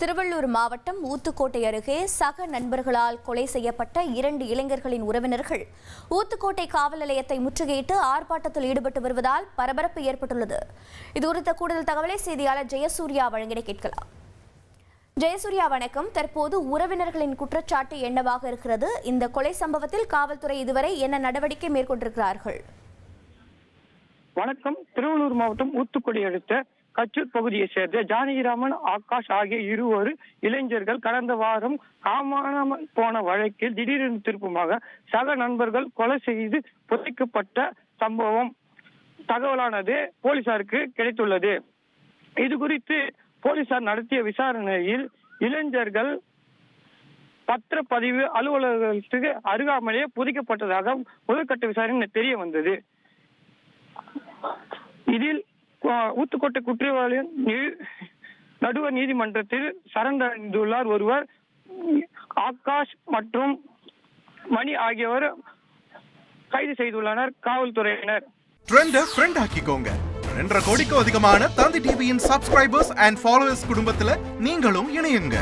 திருவள்ளூர் மாவட்டம் ஊத்துக்கோட்டை அருகே சக நண்பர்களால் கொலை செய்யப்பட்ட இரண்டு இளைஞர்களின் உறவினர்கள். ஊத்துக்கோட்டை காவல் நிலையத்தை முற்றுகையிட்டு ஆர்ப்பாட்டத்தில் ஈடுபட்டு வருவதால் பரபரப்பு ஏற்பட்டுள்ளது. இது குறித்த கூடுதல் தகவலை செய்தியாளர் ஜெயசூர்யா வழங்கிட கேட்கலாம். ஜெயசூர்யா வணக்கம். தற்போது உறவினர்களின் குற்றச்சாட்டு என்னவாக இருக்கிறது? இந்த கொலை சம்பவத்தில் காவல்துறை இதுவரை என்ன நடவடிக்கை மேற்கொண்டிருக்கிறார்கள்? வணக்கம். திருவள்ளூர் மாவட்டம் ஊத்துக்குடி அடுத்த கச்சூர் பகுதியை சேர்ந்த ஜானகிராமன் ஆகாஷ் ஆகிய இருவர் இளைஞர்கள் கடந்த வாரம் காணாமல் போன வழக்கில் திடீரென திருப்பமாக சக நண்பர்கள் கொலை செய்து புதைக்கப்பட்ட சம்பவம் தகவலானது போலீசாருக்கு கிடைத்துள்ளது. இது குறித்து போலீசார் நடத்திய விசாரணையில் இளைஞர்கள் பத்திரப்பதிவு அலுவலகத்துக்கு அருகாமலே புதைக்கப்பட்டதாக முதற்கட்ட விசாரணை தெரிய வந்தது. இதில் ஊத்துக்கோட்டை குற்றவாளியின் நடுவர் நீதிமன்றத்தில் சரணடைந்துள்ளார் ஒருவர். ஆகாஷ் மற்றும் மணி ஆகியோர் கைது செய்துள்ளனர். காவல்துறையினர். ட்ரெண்ட் ஃப்ரெண்ட் ஆக்கிக்கோங்க. ரெண்டரை கோடிக்கும் அதிகமான தந்தி டிவியின் சப்ஸ்கிரைபர்ஸ் அண்ட் ஃபாலோவர்ஸ் குடும்பத்துல நீங்களும் இணையுங்க.